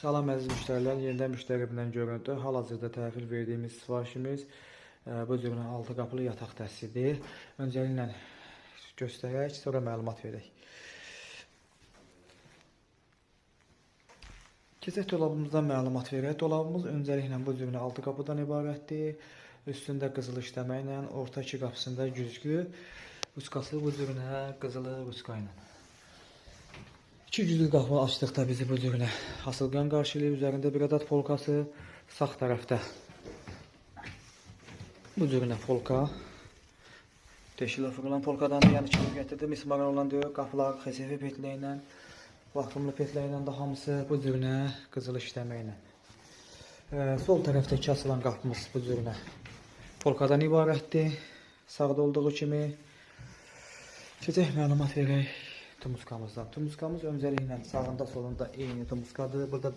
Salam əziz müştərilər, yenidən müştəri evindən görüntü. Hal-hazırda təhvil verdiyimiz sifarişimiz e, bu cür 6 qapılı yataq dəstidir. Öncəliklə göstərək, sonra məlumat verək. Keçək dolabımızdan məlumat verək. Dolabımız öncəliklə bu cür 6 qapıdan ibarətdir. Üstündə qızıl işləməklə, orta iki qapısında güzgü, uskası bu cürünə qızılı uska ilə. İki güzgü qapını açdıqda bizi bu cürünə asılqan qarşılayır. Üzərində bir adet polkası sağ tərəfdə. Bu cürünə polka. Deşilə fırılan polkadan da yəni kimi gətirdi. Mismar olan diyor, qapılar XSF petləylə, vaxtımlı petləylə də hamısı bu cürünə qızıl işləməklə. Ee, sol tərəfdəki açılan qapımız bu cürünə polkadan ibarətdir. Sağda olduğu kimi. Keçək məlumat verək Tumuskamızdan. Tumuskamız öncəliklə sağında solunda eyni tumuskadır. Burada